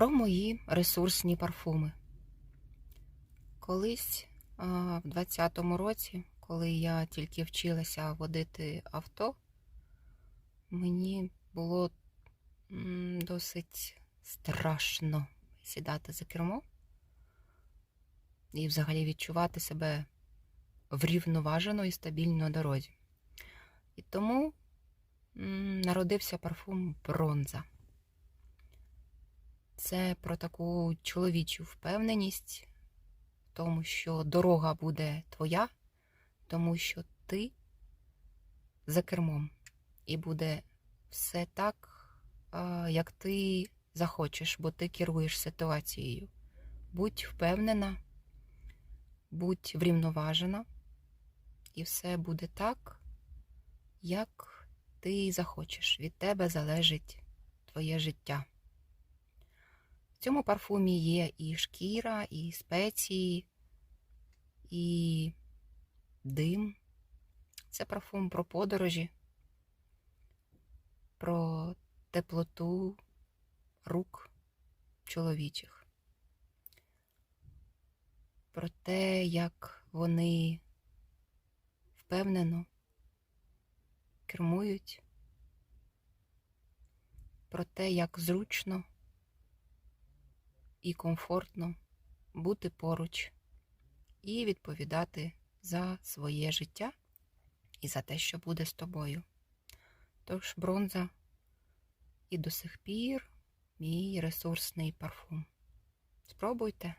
Про мої ресурсні парфуми. Колись в 20-му році, коли я тільки вчилася водити авто, мені було досить страшно сідати за кермо і взагалі відчувати себе врівноважено і стабільно на дорозі. І тому народився парфум бронза. Це про таку чоловічу впевненість в тому, що дорога буде твоя, тому що ти за кермом. І буде все так, як ти захочеш, бо ти керуєш ситуацією. Будь впевнена, будь врівноважена, і все буде так, як ти захочеш. Від тебе залежить твоє життя. В цьому парфумі є і шкіра, і спеції, і дим. Це парфум про подорожі, про теплоту рук чоловічих, про те, як вони впевнено кермують, про те, як зручно і комфортно бути поруч і відповідати за своє життя і за те, що буде з тобою. Тож бронза і до сих пір мій ресурсний парфум. Спробуйте.